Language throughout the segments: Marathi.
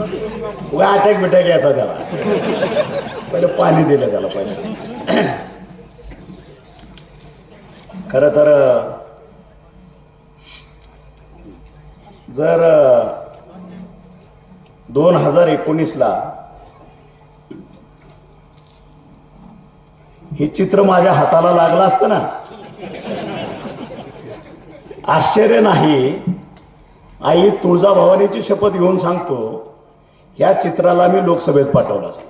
उगा अटॅक बिटॅक यायचा त्याला. पहिले पाणी दिलं त्याला पहिले. खर तर जर दोन हजार एकोणीसला हे चित्र माझ्या हाताला लागलं असतं ना. आश्चर्य नाही. आई तुळजाभवानीची शपथ घेऊन सांगतो ह्या चित्राला मी लोकसभेत पाठवलं असतं.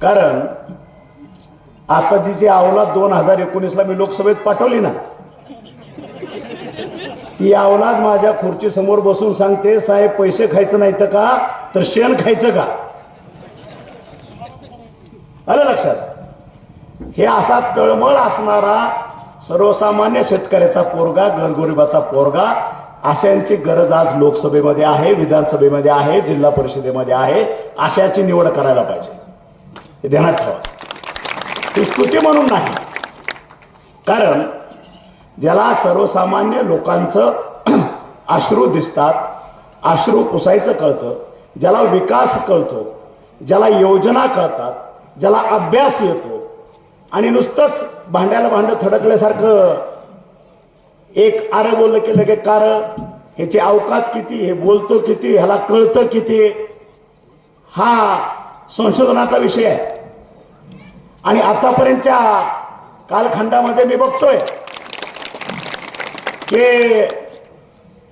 कारण आताची जी जी अवलाद दोन हजार एकोणीसला मी लोकसभेत पाठवली ना ती अवलाद माझ्या खुर्ची समोर बसून सांगते साहेब पैसे खायचं नाही तर का? तर शेण खायचं का? आलं लक्षात? हे असा तळमळ असणारा सर्वसामान्य शेतकऱ्याचा पोरगा गरगोरिबाचा पोरगा अशांची गरज आज लोकसभेमध्ये आहे विधानसभेमध्ये आहे जिल्हा परिषदेमध्ये आहे अशाची निवड करायला पाहिजे. हे ध्यानात ठेवा. ती स्तुती म्हणून नाही. कारण ज्याला सर्वसामान्य लोकांचं अश्रू दिसतात अश्रू पुसायचं कळतं ज्याला विकास कळतो ज्याला योजना कळतात ज्याला अभ्यास येतो आणि नुसतंच भांड्याला भांड थडकल्यासारखं. एक आर बोललं की लगे कार ह्याचे अवकात किती हे बोलतो किती ह्याला कळतं किती. हा संशोधनाचा विषय आहे. आणि आतापर्यंतच्या कालखंडामध्ये मी बघतोय की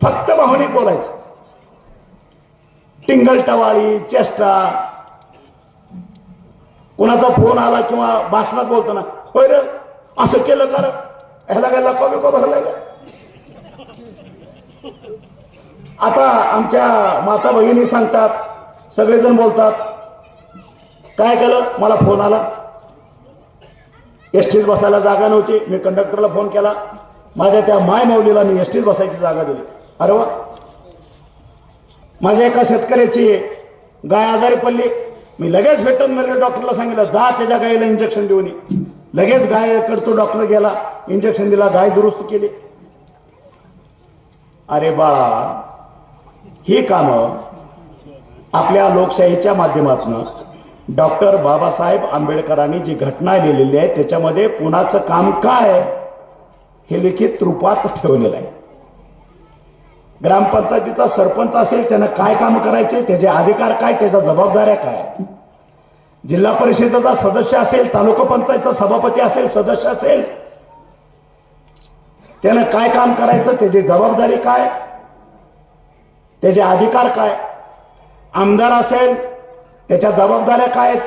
फक्त भावनिक बोलायचं. टिंगल टवाळी चेष्टा कुणाचा फोन आला किंवा भाषणात बोलताना होय रे असं केलं कर ह्याला काय लपा बिपा भरलाय का? आता आमच्या माता भगिनी सांगतात सगळेजण बोलतात काय केलं? मला फोन आला. एसटीत बसायला जागा नव्हती. मी कंडक्टरला फोन केला. माझ्या त्या माय माऊलीला मी एसटीत बसायची जागा दिली. अरे वा. माझ्या एका शेतकऱ्याची गाय आजारी पडली. मी लगेच भेटून मेरे डॉक्टरला सांगितलं जा त्याच्या गायीला इंजेक्शन देऊन ये. लगेच गाय करतो डॉक्टर गेला इंजेक्शन दिला गाय दुरुस्त केली. अरे बाळा ही कामं आपल्या लोकशाहीच्या माध्यमातून डॉक्टर बाबासाहेब आंबेडकरांनी जी घटना लिहिलेली आहे त्याच्यामध्ये कुणाचं काम काय हे लिखित रूपात ठेवलेलं आहे. ग्रामपंचायतीचा सरपंच असेल त्यानं काय काम करायचे त्याचे अधिकार काय त्याच्या जबाबदाऱ्या काय? जिल्हा परिषदेचा सदस्य असेल तालुका पंचायतचा सभापती असेल सदस्य असेल त्यानं काय काम करायचं त्याची जबाबदारी काय त्याचे अधिकार काय? आमदार असेल त्याच्या जबाबदाऱ्या काय आहेत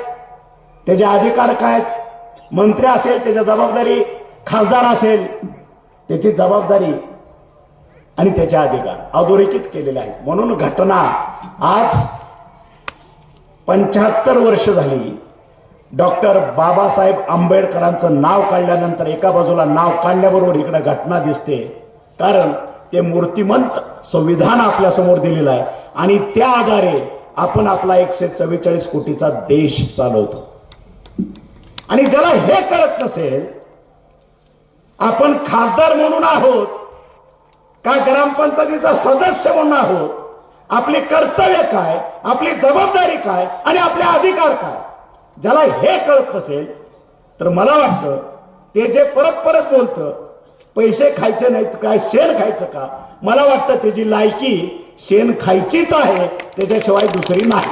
त्याचे अधिकार काय? आहेत मंत्री असेल त्याच्या जबाबदारी खासदार असेल त्याची जबाबदारी आणि त्याचे अधिकार अधोरेखित केलेले आहेत. म्हणून घटना आज पंच्याहत्तर वर्ष झाली. डॉक्टर बाबासाहेब आंबेडकरांचं नाव काढल्यानंतर एका बाजूला नाव काढल्याबरोबर इकडे घटना दिसते. कारण ते मूर्तिमंत संविधान आपल्यासमोर दिलेलं आहे. आणि त्या आधारे आपण आपला एकशे चव्वेचाळीस कोटीचा देश चालवतो. आणि ज्याला हे कळत नसेल आपण खासदार म्हणून आहोत. का ग्रामपंचायतीचा सदस्य म्हणून आहोत? आपली कर्तव्य काय? आपली जबाबदारी काय? आणि आपले अधिकार काय? ज्याला हे कळत नसेल तर मला वाटतं ते जे परत परत बोलतं पैसे खायचे नाहीत काय शेण खायचं का? मला वाटतं त्याची लायकी शेण खायचीच आहे त्याच्याशिवाय दुसरी नाही.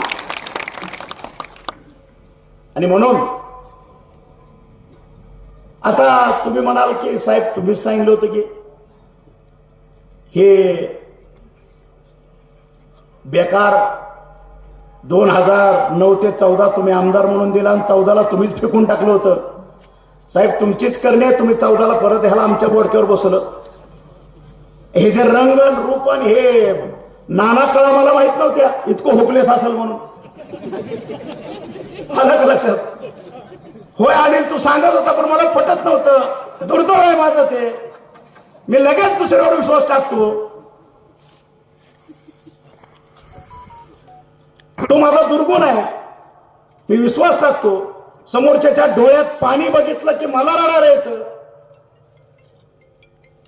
आणि म्हणून आता तुम्ही म्हणाल की साहेब तुम्हीच सांगितलं होतं की हे बेकार दोन हजार नऊ ते चौदा तुम्ही आमदार म्हणून दिला आणि चौदाला तुम्हीच फेकून टाकलं होतं. साहेब तुमचीच करणे तुम्ही चौदाला परत ह्याला आमच्या बोडक्यावर बसवलं. हे जे रंग रूपन हे नाना कळा मला माहीत नव्हत्या. इतकं होपलेस असेल म्हणून. आलं का लक्षात. होय अनिल तू सांगत होता पण मला पटत नव्हतं. दुर्दैव आहे माझं ते. मी लगेच दुसऱ्यावर विश्वास टाकतो. तो माझा दुर्गुण आहे. मी विश्वास टाकतो. समोरच्याच्या डोळ्यात पाणी बघितलं की मला रडार येत.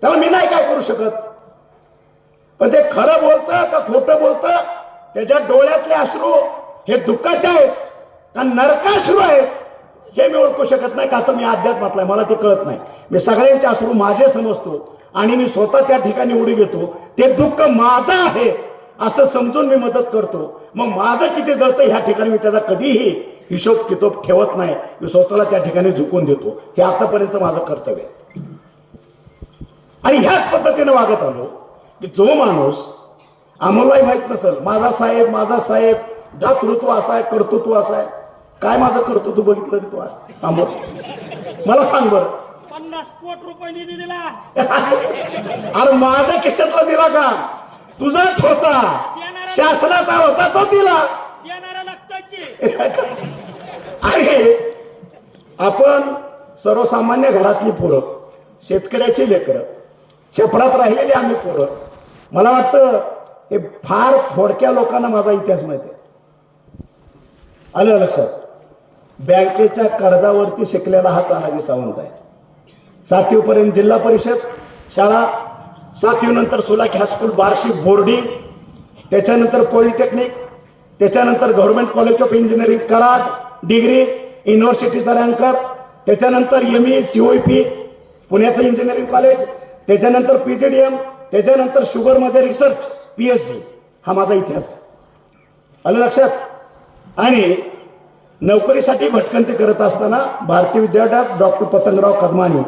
त्याला मी नाही काय करू शकत. पण ते खरं बोलतं का खोटं बोलतं त्याच्या डोळ्यातले अश्रू हे दुःखाचे आहेत का नरकाश्रू आहेत हे मी ओळखू शकत नाही. का तर मी अध्यात्मातलाय मला ते कळत नाही. मी सगळ्यांचे अश्रू माझे समजतो. आणि मी स्वतः त्या ठिकाणी उडी घेतो. ते दुःख माझं आहे असं समजून मी मदत करतो. मग माझं किती जळतं ह्या ठिकाणी मी त्याचा कधीही हिशोब कितोब ठेवत नाही. मी स्वतःला त्या ठिकाणी झुकून देतो. हे आतापर्यंत माझं कर्तव्य आहे. आणि ह्याच पद्धतीने वागत आलो की जो माणूस आम्हालाही माहीत नसेल माझा साहेब माझा साहेब दातृत्व असा आहे कर्तृत्व असा आहे. काय माझं कर्तृत्व बघितलं तू आज? अमोल मला सांग बरं. पन्नास कोट रुपये निधी दिला. अरे माझ्या खिशातला दिला का? तुझाच होता. शासनाचा होता तो दिला. देणारा लागतं की आणि आपण सर्वसामान्य घरातली पोरं शेतकऱ्याची लेकरं छपरात राहिलेली आम्ही पोरं मला वाटतं हे फार थोडक्या लोकांना माझा इतिहास माहिती आहे. आलं लक्षात? बँकेच्या कर्जावरती शिकलेला हा तानाजी सावंत आहे. सातवीपर्यंत जिल्हा परिषद शाळा सातवीनंतर Sulakh high school Barshi boarding त्याच्यानंतर पॉलिटेक्निक त्याच्यानंतर government college of engineering Karad degree युनिव्हर्सिटीचा ranker त्याच्यानंतर M E C O P पुण्याचं इंजिनिअरिंग कॉलेज त्याच्यानंतर पी जी डी एम त्याच्यानंतर शुगरमध्ये रिसर्च पी एच डी हा माझा इतिहास आहे. आलं लक्षात? आणि नोकरीसाठी भटकंती करत असताना भारतीय विद्यापीठात डॉक्टर पतंगराव कदमानी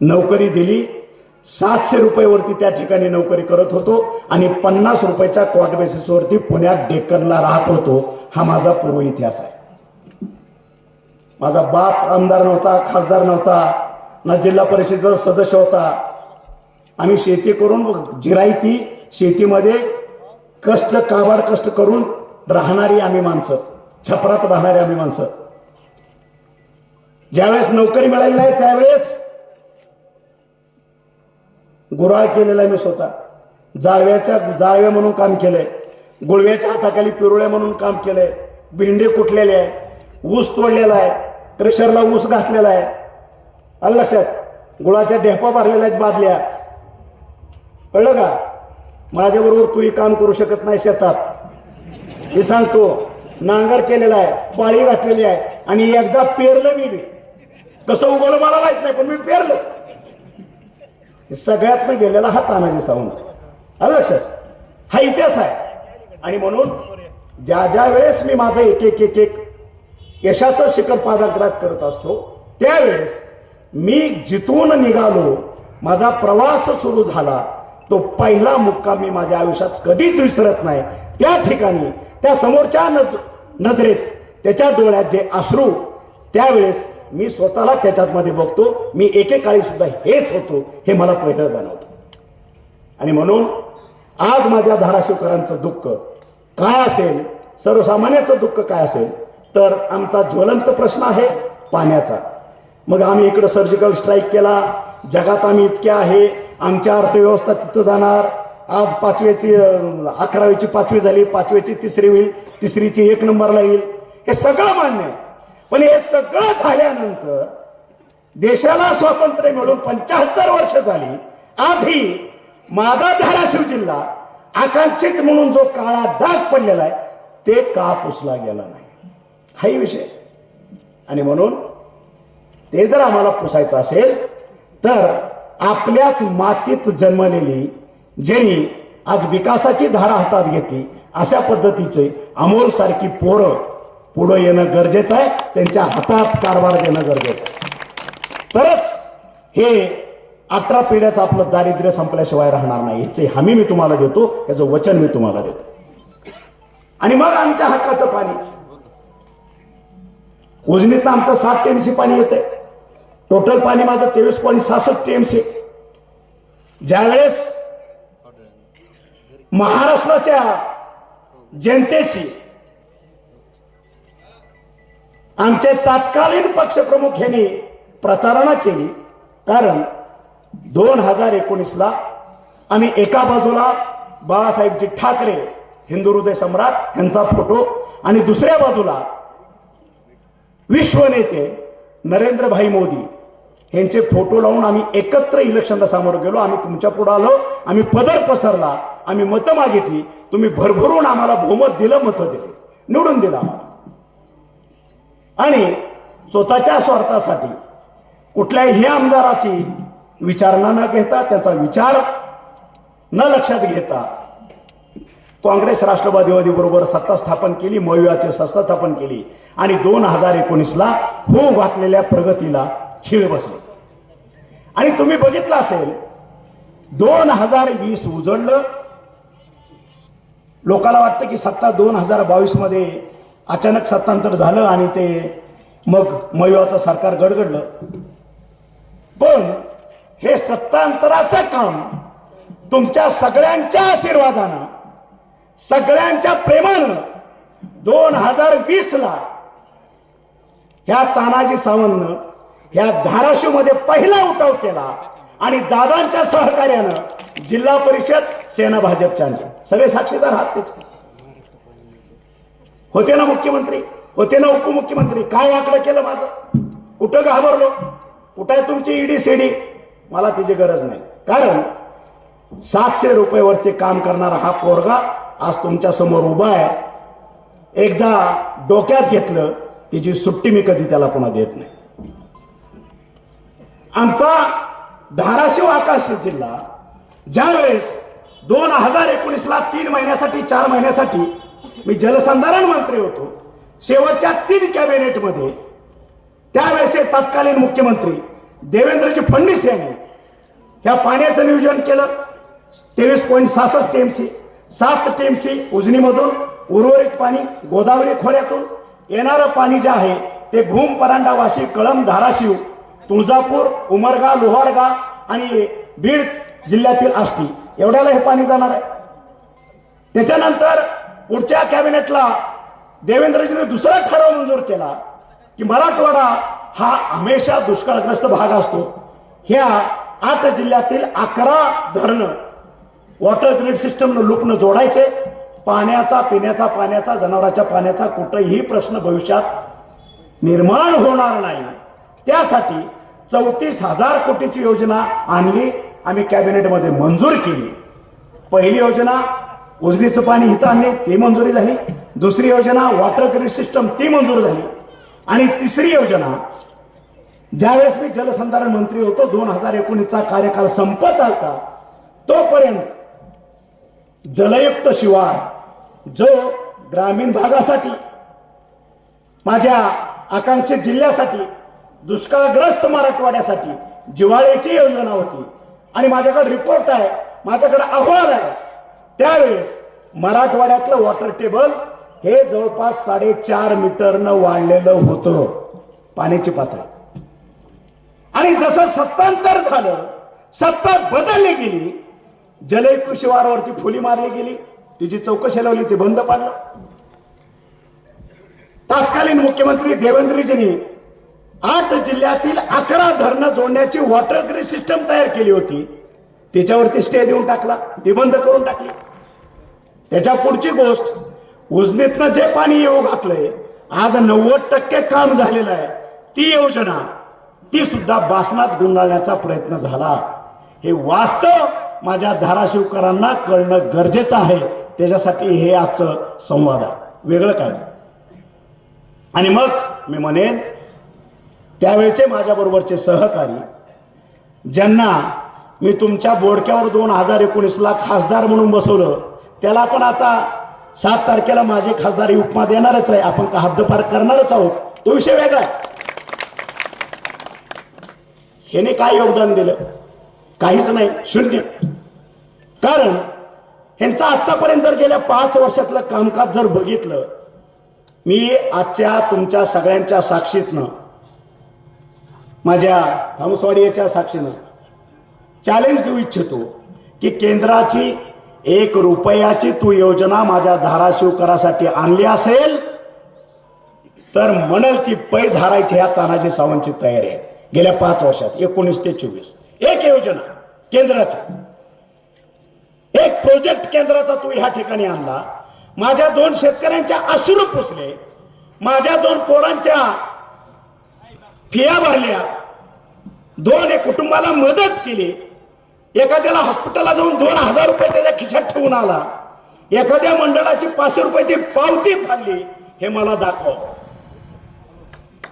नोकरी दिली. सातशे रुपयेवरती त्या ठिकाणी नोकरी करत होतो आणि पन्नास रुपयाच्या क्वार्ट बेसिसवरती पुण्यात डेक्कनला राहत होतो. हा माझा पूर्व इतिहास आहे. माझा बाप आमदार नव्हता खासदार नव्हता ना जिल्हा परिषदेचा सदस्य होता. आम्ही शेती करून जिरायती शेतीमध्ये कष्ट काबाड कष्ट करून राहणारी आम्ही माणसं छपरात राहणारी आम्ही माणसं. ज्यावेळेस नोकरी मिळाली नाही त्यावेळेस गुराळ केलेला आहे मी स्वतः. जाळव्याच्या जाळव्या म्हणून काम केलंय. गुळव्याच्या हाताखाली पिरुळ्या म्हणून काम केलंय. भेंडे कुटलेले आहे. ऊस तोडलेला आहे. क्रेशरला ऊस घातलेला आहे. आलं लक्षात? गुळाच्या ढेपा भरलेल्या आहेत बादल्या. कळलं का? माझ्याबरोबर तूही काम करू शकत नाही शेतात. मी सांगतो नांगर केलेला आहे पाळी घातलेली आहे आणि एकदा पेरलं मी मी कसं उगवलं मला माहीत नाही पण मी पेरलं. सगळ्यातनं गेलेला हा तानाजी सावंत. आलं लक्षात? हा इतिहास आहे. आणि म्हणून ज्या ज्या वेळेस मी माझं एक एक एक एक यशाचं शिखर पादाग्रात करत असतो त्यावेळेस मी जिथून निघालो माझा प्रवास सुरू झाला तो पहिला मुक्का मी माझ्या आयुष्यात कधीच विसरत नाही. त्या ठिकाणी त्या समोरच्या नज नजरेत त्याच्या डोळ्यात जे अश्रू त्यावेळेस मी स्वतःला त्याच्यात मध्ये बघतो मी एकेकाळी सुद्धा हेच होतो हे मला पहिलं जाणवतं. आणि म्हणून आज माझ्या धाराशिवकरांचं दुःख काय असेल सर्वसामान्याचं दुःख काय असेल तर आमचा ज्वलंत प्रश्न आहे पाण्याचा. मग आम्ही इकडं सर्जिकल स्ट्राईक केला जगात आम्ही इतके आहे आमच्या अर्थव्यवस्था तिथं जाणार आज पाचवीची अकरावीची पाचवी झाली पाचवीची तिसरी होईल तिसरीची एक नंबरला येईल हे सगळं मान्य आहे. पण हे सगळं झाल्यानंतर देशाला स्वातंत्र्य मिळून पंच्याहत्तर वर्ष झाली. आजही माझा धाराशिव जिल्हा आकांक्षित म्हणून जो काळा डाग पडलेला आहे ते का पुसला गेला नाही? हाही विषय. आणि म्हणून ते जर आम्हाला पुसायचं असेल तर आपल्याच मातीत जन्मलेली ज्यांनी आज विकासाची धारा हातात घेतली अशा पद्धतीचे अमोल सारखी पोरं पुढं येणं गरजेचं आहे. त्यांच्या हातात कारभार घेणं गरजेचं आहे. तरच हे अठरा पिढ्याचं आपलं दारिद्र्य संपल्याशिवाय राहणार नाही. याची हमी मी तुम्हाला देतो. याचं वचन मी तुम्हाला देतो. आणि मग आमच्या हक्काचं पाणी. उजनीतनं आमचं सात टीएमसी पाणी येते टोटल पाणी माझं तेवीस पॉईंट सहासष्ट टीएमसी ज्यावेळेस महाराष्ट्राच्या जनतेशी आमचे तत्कालीन पक्षप्रमुख यांनी प्रतारणा केली. कारण दोन हजार एकोणीसला आम्ही एका बाजूला बाळासाहेबजी ठाकरे हिंदू हृदय सम्राट यांचा फोटो आणि दुसऱ्या बाजूला विश्व नेते नरेंद्रभाई मोदी यांचे फोटो लावून आम्ही एकत्र इलेक्शनला सामोरं गेलो. आम्ही तुमच्यापुढे आलो. आम्ही पदर पसरला. आम्ही मतं मागितली. तुम्ही भरभरून आम्हाला बहुमत दिलं मतं दिले. निवडून दिलं आम्हाला. आणि स्वतःच्या स्वार्थासाठी कुठल्याही आमदाराची विचारणा न घेता त्याचा विचार न लक्षात घेता काँग्रेस राष्ट्रवादीवादीबरोबर बरोबर सत्ता स्थापन केली मयुयाची सत्ता स्थापन केली आणि दोन हजार एकोणीसला हो घातलेल्या प्रगतीला खीळ बसले. आणि तुम्ही बघितलं असेल दोन हजार वीस उजळलं. लोकाला वाटतं की सत्ता दोन हजार बावीसमध्ये अचानक सत्तांतर झालं आणि ते मग मयुवाचं सरकार गडगडलं. पण हे सत्तांतराचं काम तुमच्या सगळ्यांच्या आशीर्वादानं सगळ्यांच्या प्रेमानं दोन हजार वीस ला ह्या तानाजी सावंतनं ह्या धाराशिवमध्ये पहिला उठाव केला आणि दादांच्या सहकार्यानं जिल्हा परिषद सेना भाजपच्या आणली सगळे साक्षीदार आहात त्याचे. होते ना मुख्यमंत्री? होते ना उपमुख्यमंत्री? काय वाकडं केलं माझं? कुठं घाबरलो? कुठं आहे तुमची ईडी सीडी? मला तिची गरज नाही. कारण सातशे रुपयेवरती काम करणारा हा पोरगा आज तुमच्यासमोर उभा आहे. एकदा डोक्यात घेतलं तिची सुट्टी मी कधी त्याला पुन्हा देत नाही. आमचा धाराशिव आकाश जिल्हा ज्यावेळेस दोन हजार एकोणीसला तीन महिन्यासाठी चार महिन्यासाठी मी जलसंधारण मंत्री होतो. शेवटच्या तीन कॅबिनेटमध्ये त्यावेळेचे तत्कालीन मुख्यमंत्री देवेंद्रजी फडणवीस यांनी ह्या पाण्याचं नियोजन केलं. तेवीस पॉईंट सहासष्ट टीएमसी सात टी एम सी उजनीमधून उर्वरित पाणी गोदावरी खोऱ्यातून येणारं पाणी जे आहे ते भूम परांडा वाशी धाराशिव तुळजापूर उमरगा लोहारगा आणि बीड जिल्ह्यातील आष्टी एवढ्याला हे पाणी जाणार आहे. त्याच्यानंतर पुढच्या कॅबिनेटला देवेंद्रजीने दुसरा ठराव मंजूर केला की मराठवाडा हा हमेशा दुष्काळग्रस्त भाग असतो. ह्या आठ जिल्ह्यातील अकरा धरणं वॉटर ग्रीड सिस्टमनं लुपनं जोडायचे. पाण्याचा पिण्याचा पाण्याचा जनावराच्या पाण्याचा कुठंही प्रश्न भविष्यात निर्माण होणार नाही. त्यासाठी चौतीस हजार कोटीची योजना आणली आम्ही कॅबिनेटमध्ये मंजूर केली. पहिली योजना उजनीचं पाणी इथं आणणे ती मंजुरी झाली. दुसरी योजना वॉटर ग्रीड सिस्टम ती मंजूर झाली. आणि तिसरी योजना ज्यावेळेस मी जलसंधारण मंत्री होतो दोन हजार एकोणीसचा कार्यकाल संपत आलता तोपर्यंत जलयुक्त शिवार जो ग्रामीण भागासाठी माझ्या आकांक्षित जिल्ह्यासाठी दुष्काळग्रस्त मराठवाड्यासाठी जिवाळ्याची योजना होती. आणि माझ्याकडे रिपोर्ट आहे माझ्याकडे अहवाल आहे. त्यावेळेस मराठवाड्यातलं वॉटर टेबल हे जवळपास साडेचार मीटरनं वाढलेलं होतं. पाण्याची पातळी. आणि जसं सत्तांतर झालं सत्ता बदलली गेली जलयुक्त शिवारावरती फुली मारली गेली तिची चौकशी लावली ती बंद पाडलं. तत्कालीन मुख्यमंत्री देवेंद्रजींनी आठ जिल्ह्यातील अकरा धरणं जोडण्याची वॉटर ग्रीड सिस्टम तयार केली होती. त्याच्यावरती स्टे देऊन टाकला. निबंध बंद करून टाकली. त्याच्या पुढची गोष्ट उजनीतनं जे पाणी येऊ घातलंय आज नव्वद टक्के काम झालेलं आहे. ती योजना ती सुद्धा बासनात गुंडाळण्याचा प्रयत्न झाला. हे वास्तव माझ्या धाराशिवकरांना कळणं गरजेचं आहे. त्याच्यासाठी हे आजचं संवाद आहे. वेगळं काय? आणि मग मी म्हणेन त्यावेळचे माझ्याबरोबरचे सहकारी ज्यांना मी तुमच्या बोडक्यावर दोन हजार एकोणीसला खासदार म्हणून बसवलं. त्याला पण आता सात तारखेला माझे खासदारी उपमा देणारच आहे. आपण का हद्दपार करणारच आहोत? तो विषय वेगळा आहे. ह्याने काय योगदान दिलं? काहीच नाही. शून्य. कारण ह्यांचं आत्तापर्यंत जर गेल्या पाच वर्षातलं कामकाज जर बघितलं मी आजच्या तुमच्या सगळ्यांच्या साक्षीतनं माझ्या थामसवाडीच्या साक्षीनं चॅलेंज देऊ इच्छितो की केंद्राची एक रुपयाची तू योजना माझ्या धाराशिवकरासाठी आणली असेल तर म्हणेल ती पैज हारायची ह्या तानाजी सावंतची तयारी आहे. गेल्या पाच वर्षात एकोणीस ते चोवीस. एक योजना केंद्राची एक प्रोजेक्ट केंद्राचा तू ह्या ठिकाणी आणला. माझ्या दोन शेतकऱ्यांच्या अश्रू पुसले. माझ्या दोन पोरांच्या फिया भरल्या. दोन एक कुटुंबाला मदत केली. एखाद्याला हॉस्पिटलला जाऊन दोन हजार रुपये त्याच्या खिशात ठेवून आला. एखाद्या मंडळाची पाचशे रुपयाची पावती फाडली. हे मला दाखव.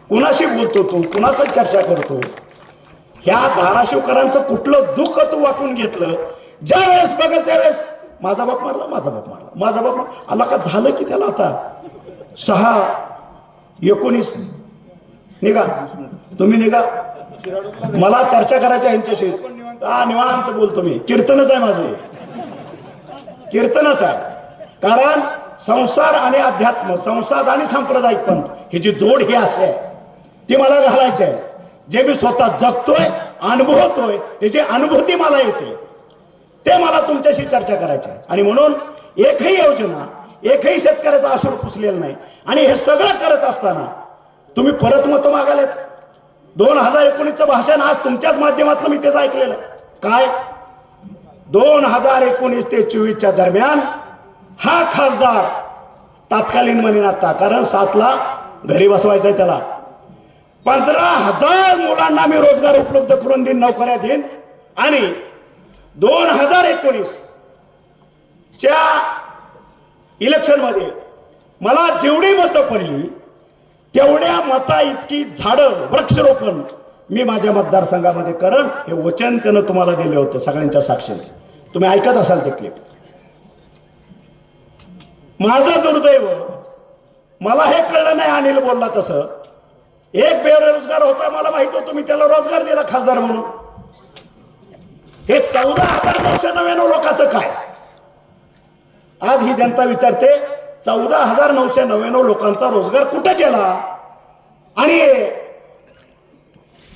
कुणाशी बोलतो तू? कुणाचं चर्चा करतो? ह्या धाराशिवकरांचं कुठलं दुःख तू वाटून घेतलं? ज्या वेळेस बघल त्यावेळेस माझा बाप मारला माझा बाप मारला माझा बाप मारला. आला का? झालं की त्याला आता? सहा एकोणीस. निघा. तुम्ही निघा. मला चर्चा करायची यांच्याशी. हा निवांत बोलतो मी. कीर्तनच आहे माझं. कीर्तनच आहे. कारण संसार आणि अध्यात्म संसार आणि सांप्रदायिक पंथ ही जी जोड ही अशी आहे ती मला घालायची आहे. जे मी स्वतः जगतोय अनुभवतोय त्याची अनुभूती मला येते ते मला तुमच्याशी चर्चा करायची आहे. आणि म्हणून एकही योजना एकही शेतकऱ्याचा आसूर पुसलेला नाही. आणि हे सगळं करत असताना तुम्ही परत मत मागायलात. दोन हजार एकोणीसचं भाषण आज तुमच्याच माध्यमातून मी त्याचं ऐकलेलं आहे. काय? दोन हजार एकोणीस ते चोवीसच्या दरम्यान हा खासदार तात्कालीन म्हणेन आता कारण सातला घरी बसवायचा आहे त्याला. पंधरा हजार मुलांना मी रोजगार उपलब्ध करून देईन नोकऱ्या देईन. आणि दोन हजार एकोणीस च्या इलेक्शनमध्ये मला जेवढी मतं पडली तेवढ्या मता इतकी झाडं वृक्षरोपण मी माझ्या मतदारसंघामध्ये करण हे वचन त्यानं तुम्हाला दिलं होतं सगळ्यांच्या साक्षीने. तुम्ही ऐकत असाल ते क्लिप माझं दुर्दैव मला हे कळलं नाही अनिल बोलला तसं. एक बेरोजगार होता मला माहीत होतं मी त्याला रोजगार दिला खासदार म्हणून. हे चौदा हजार नऊशे नव्याण्णव लोकांचं काय? आज ही जनता विचारते चौदा हजार नऊशे नव्याण्णव लोकांचा रोजगार कुठे गेला? आणि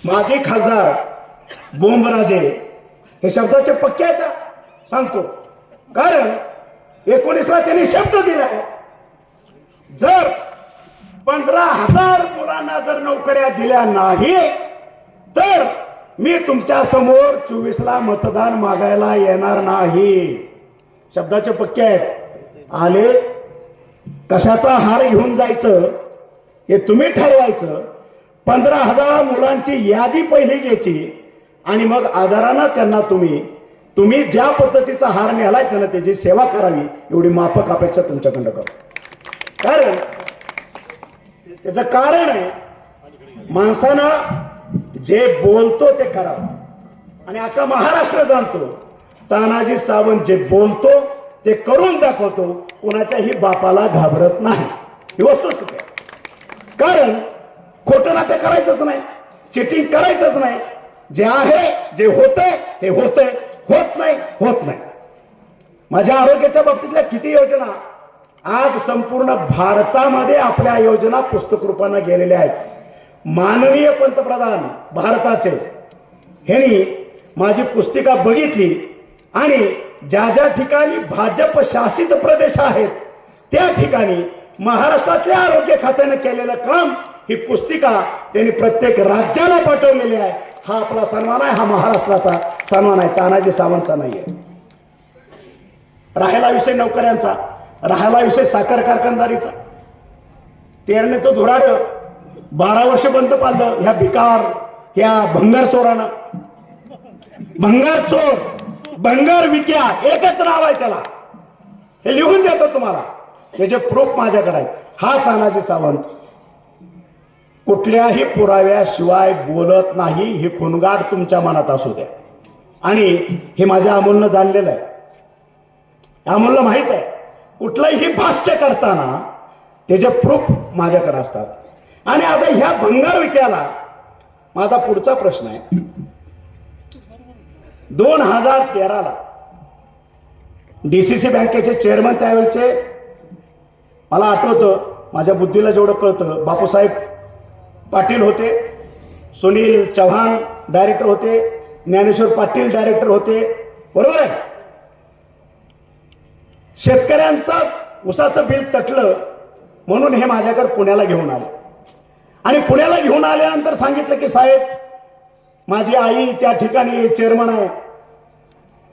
माझे खासदार बोंबराजे हे शब्दाचे पक्के आहेत का? सांगतो. कारण एकोणीसला त्यांनी शब्द दिलाय. जर पंधरा हजार मुलांना जर नोकऱ्या दिल्या नाही तर मी तुमच्यासमोर चोवीसला मतदान मागायला येणार नाही. शब्दाचे पक्के आहेत. आले कशाचा हार घेऊन जायचं हे तुम्ही ठरवायचं पंधरा हजार मुलांची यादी पहिली घ्यायची आणि मग आधारानं त्यांना तुम्ही तुम्ही ज्या पद्धतीचा हार नेलाय त्यांना त्याची सेवा करावी एवढी माफक अपेक्षा तुमच्याकडं करू. कारण त्याचं कारण आहे माणसानं जे बोलतो ते करावं. आणि आता महाराष्ट्र जाणतो तानाजी सावंत जे बोलतो ते करून दाखवतो कोणाच्याही बापाला घाबरत नाही. ही वस्तुस्थिती आहे. कारण खोटं नाटक करायचंच नाही चिटिंग करायचंच नाही. जे आहे जे होतंय हे होतंय. होत नाही होत नाही. माझ्या आरोग्याच्या बाबतीतल्या किती योजना? आज संपूर्ण भारतामध्ये आपल्या योजना पुस्तक रूपानं गेलेल्या आहेत. माननीय पंतप्रधान भारताचे. ह्यांनी माझी पुस्तिका बघितली आणि ज्या ज्या ठिकाणी भाजप शासित प्रदेश आहेत त्या ठिकाणी महाराष्ट्रातल्या आरोग्य खात्यानं केलेलं काम ही पुस्तिका त्यांनी प्रत्येक राज्याला पाठवलेली आहे. हा आपला सन्मान आहे हा महाराष्ट्राचा सन्मान आहे. तानाजी सावंतचा नाही आहे राहायला विषय नोकऱ्यांचा राहायला विषय साखर कारखानदारीचा. तेरणेचं धुराड बारा वर्ष बंद पाडलं ह्या भिकार ह्या भंगार चोरानं. भंगार चोर भंगार विक्या एकच नाव आहे त्याला. हे लिहून देतो तुम्हाला. त्याचे प्रूफ माझ्याकडे आहे हा तानाजी सावंत. कुठल्याही पुराव्याशिवाय बोलत नाही ही खुणगाड तुमच्या मनात असू द्या. आणि हे माझ्या अमोलनं जाणलेलं आहे. अमोलला माहीत आहे. कुठलंही भाष्य करताना त्याचे प्रूफ माझ्याकडे असतात. आणि आता ह्या भंगार विक्याला माझा पुढचा प्रश्न आहे. दोन हजार तेराला डीसीसी बँकेचे चेअरमन त्यावेळेचे मला आठवतं माझ्या बुद्धीला जेवढं कळतं बापूसाहेब पाटील होते सुनील चव्हाण डायरेक्टर होते ज्ञानेश्वर पाटील डायरेक्टर होते. बरोबर आहे? शेतकऱ्यांचं उसाचं बिल तटलं म्हणून हे माझ्याकडे पुण्याला घेऊन आले. आणि पुण्याला घेऊन आल्यानंतर सांगितलं की साहेब माझी आई त्या ठिकाणी चेअरमन आहे.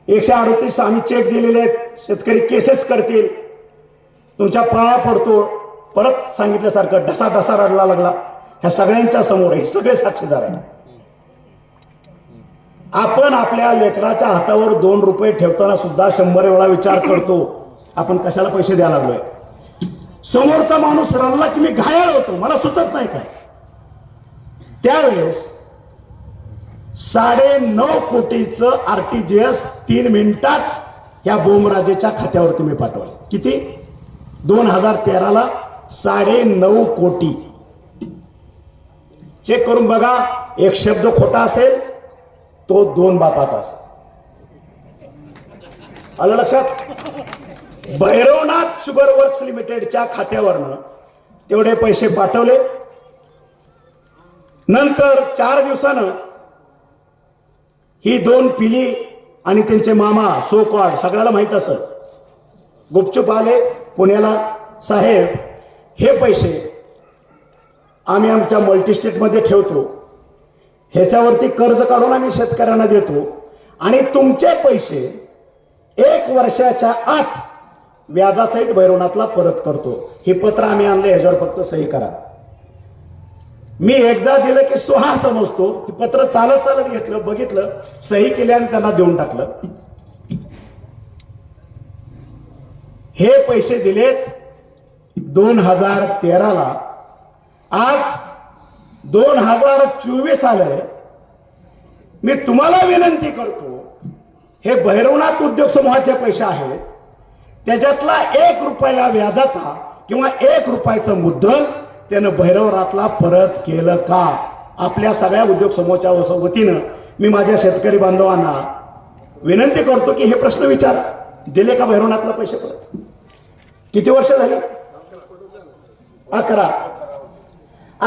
एकशे अडतीस आम्ही चेक दिलेले आहेत. शेतकरी केसेस करतील. तुमच्या पाया पडतो. परत सांगितल्यासारखं ढसा ढसा रडला लागला. ह्या सगळ्यांच्या समोर हे सगळे साक्षीदार आहेत. आपण आपल्या लेकराच्या हातावर दोन रुपये ठेवताना सुद्धा शंभर वेळा विचार करतो आपण कशाला पैसे द्यायला लागलोय? समोरचा माणूस रडला की मी घायल होतो मला सुचत नाही काय? त्यावेळेस साडे नऊ कोटीचं आरटीजीएस तीन मिनिटात या बोमराजेच्या खात्यावरती मी पाठवले. किती? दोन हजार तेराला साडे नऊ कोटी. चेक करून बघा एक शब्द खोटा असेल तो दोन बापाचा असेल. आलं लक्षात? भैरवनाथ शुगर वर्क्स लिमिटेडच्या खात्यावरनं तेवढे पैसे पाठवले. नंतर चार दिवसानं ही दोन पिली आणि त्यांचे मामा सोकवाड सगळ्याला माहीत असेल. गुपचूप आले पुण्याला. साहेब हे पैसे आम्ही आमच्या मल्टीस्टेटमध्ये ठेवतो. ह्याच्यावरती कर्ज काढून आम्ही शेतकऱ्यांना देतो. आणि तुमचे पैसे एक वर्षाच्या आत व्याजासहित भैरवनाथला परत करतो. हे पत्र आम्ही आणले ह्याच्यावर फक्त सही करा. मी एकदा दिलं की सुहा समजतो. ते पत्र चालत चालत घेतलं बघितलं सही केली आणि त्यांना देऊन टाकलं. हे पैसे दिलेत दोन हजार तेराला. आज दोन हजार चोवीस आलंय मी तुम्हाला विनंती करतो हे भैरवनाथ उद्योग समूहाचे पैसे आहेत त्याच्यातला एक रुपया व्याजाचा किंवा एक रुपयाचं मुद्दल त्यानं भैरवनाथला परत केलं का? आपल्या सगळ्या उद्योग समूहाच्या वतीनं मी माझ्या शेतकरी बांधवांना विनंती करतो की हे प्रश्न विचार. दिले का भैरवनाथला पैसे परत? किती वर्ष झाली? अकरा.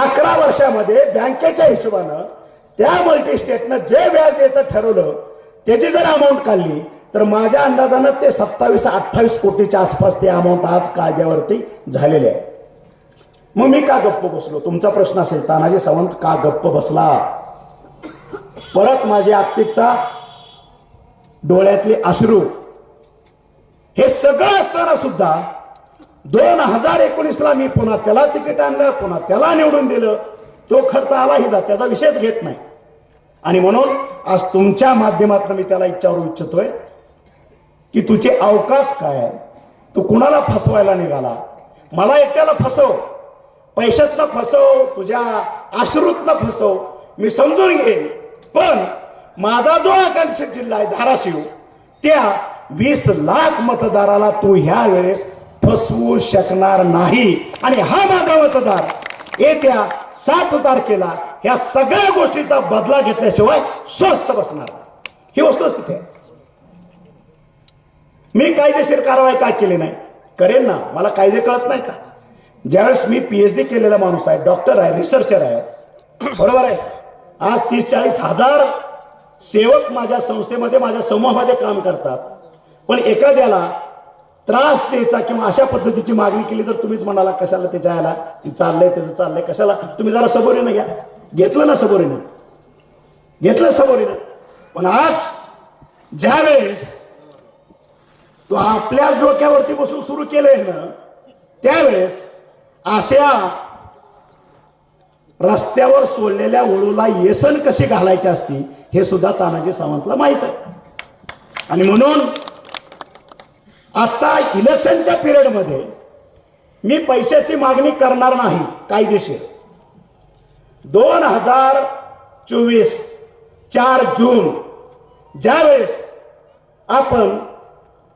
अकरा वर्षामध्ये बँकेच्या हिशोबानं त्या मल्टीस्टेटनं जे व्याज द्यायचं ठरवलं त्याची जर अमाऊंट काढली तर माझ्या अंदाजानं ते सत्तावीस अठ्ठावीस कोटीच्या आसपास ते अमाऊंट आज कायद्यावरती झालेले आहे. मग मी का गप्प बसलो? तुमचा प्रश्न असेल तानाजी सावंत का गप्प बसला? परत माझी आत्मिकता डोळ्यातले अश्रू हे सगळं असताना सुद्धा दोन हजार एकोणीसला मी पुन्हा त्याला तिकीट आणलं पुन्हा त्याला निवडून दिलं. तो खर्च आला हिदा त्याचा विषयच घेत नाही. आणि म्हणून आज तुमच्या माध्यमातून मी त्याला इच्छावरू इच्छितोय की तुझी अवकात काय आहे? तू कुणाला फसवायला निघाला? मला एकट्याला फसव. पैशातनं फसव तुझ्या आश्रूतनं फसव. मी समजून घेईन. पण माझा जो आकांक्षित जिल्हा आहे धाराशिव त्या वीस लाख मतदाराला तू ह्या वेळेस फसवू शकणार नाही. आणि हा माझा मतदार येत्या सात तारखेला ह्या सगळ्या गोष्टीचा बदला घेतल्याशिवाय स्वस्त बसणार. ही वस्तुस्थिती आहे मी कायदेशीर कारवाई का केली नाही? करेन ना. मला कायदे कळत नाही का? ज्यावेळेस मी पीएच डी केलेला माणूस आहे डॉक्टर आहे रिसर्चर आहे. बरोबर आहे? आज तीस चाळीस हजार सेवक माझ्या संस्थेमध्ये माझ्या समूहामध्ये काम करतात. पण एखाद्याला त्रास द्यायचा किंवा अशा पद्धतीची मागणी केली तर तुम्हीच म्हणाला कशाला त्याच्या आयला चाललंय त्याचं चाललंय कशाला? तुम्ही जरा सबोरीनं घ्या. घेतलं ना सबोरीनं? घेतलं सबोरीनं. पण आज ज्यावेळेस तो आपल्या डोक्यावरती बसून सुरू केलंय ना त्यावेळेस अशा रस्त्यावर सोडलेल्या वळूला येसन कशी घालायची असती हे सुद्धा तानाजी सावंतला माहीत आहे. आणि म्हणून आता इलेक्शनच्या पिरियडमध्ये मी पैशाची मागणी करणार नाही कायदेशीर. दोन हजार चोवीस चार जून ज्यावेळेस आपण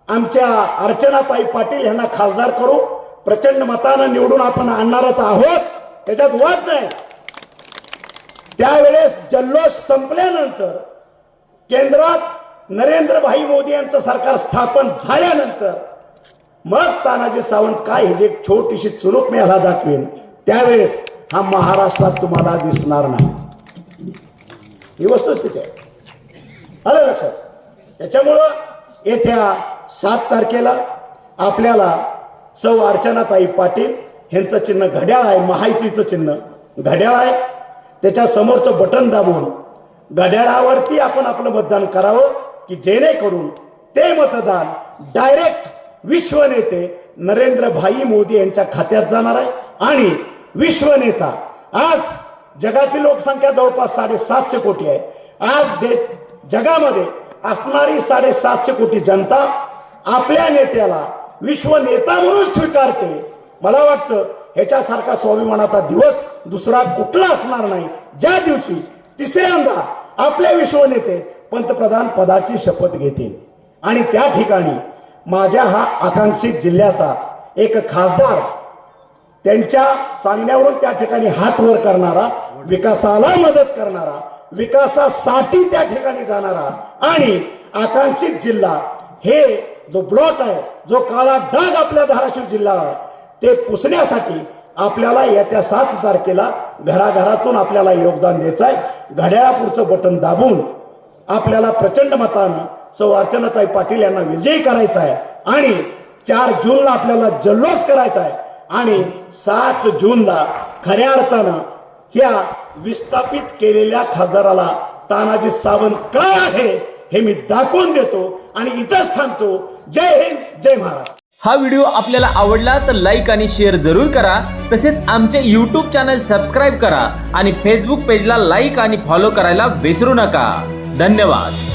आमच्या अर्चनाताई पाटील यांना खासदार करू प्रचंड मतानं निवडून आपण आणणारच आहोत त्याच्यात वाद नाही. त्यावेळेस जल्लोष संपल्यानंतर केंद्रात नरेंद्रभाई मोदी यांचं सरकार स्थापन झाल्यानंतर मग तानाजी सावंत काय हे जे एक छोटीशी चुलूक मी ह्याला दाखवेन त्यावेळेस हा महाराष्ट्रात तुम्हाला दिसणार नाही. ही वस्तुस्थिती आहे. आलं लक्षात? त्याच्यामुळं येत्या सात तारखेला आपल्याला सौ अर्चनाताई पाटील यांचं चिन्ह घड्याळ आहे महायुतीचं चिन्ह घड्याळ आहे. त्याच्या समोरचं बटन दाबून घड्याळावरती आपण आपलं मतदान करावं. की जेणेकरून ते मतदान डायरेक्ट विश्वनेते नरेंद्र भाई मोदी यांच्या खात्यात जाणार आहे. आणि विश्वनेता आज जगाची लोकसंख्या जवळपास साडेसातशे कोटी आहे. आज देश जगामध्ये असणारी साडेसातशे कोटी जनता आपल्या नेत्याला विश्व नेता म्हणून स्वीकारते. मला वाटतं ह्याच्यासारखा स्वाभिमानाचा दिवस दुसरा कुठला असणार नाही. ज्या दिवशी तिसऱ्यांदा आपले विश्वनेते पंतप्रधान पदाची शपथ घेतील. आणि त्या ठिकाणी माझ्या हा आकांक्षित जिल्ह्याचा एक खासदार त्यांच्या सांगण्यावरून त्या ठिकाणी हात वर करणारा विकासाला मदत करणारा विकासासाठी त्या ठिकाणी जाणारा आणि आकांक्षित जिल्हा हे जो ब्लॉक आहे जो काळा डाग आपल्या धाराशिव जिल्हा ते पुसण्यासाठी आपल्याला येत्या सात तारखेला घराघरातून आपल्याला योगदान द्यायचं आहे घड्याळापुढचं बटन दाबून आपल्याला प्रचंड मतानं सौ अर्चनाताई पाटील यांना विजयी करायचा आहे आणि चार जूनला आपल्याला जल्लोष करायचा आहे आणि सात जूनला खऱ्या अर्थानं ह्या विस्थापित केलेल्या खासदाराला तानाजी सावंत काय आहे हे मी दाखवून देतो आणि इथंच थांबतो. जय हिंद जय महाराष्ट्र. हा व्हिडिओ आपल्याला आवडला तर लाईक आणि शेअर जरूर करा. तसेच आमचे यूट्यूब चॅनल सबस्क्राईब करा आणि फेसबुक पेजला लाईक आणि फॉलो करायला विसरू नका. धन्यवाद.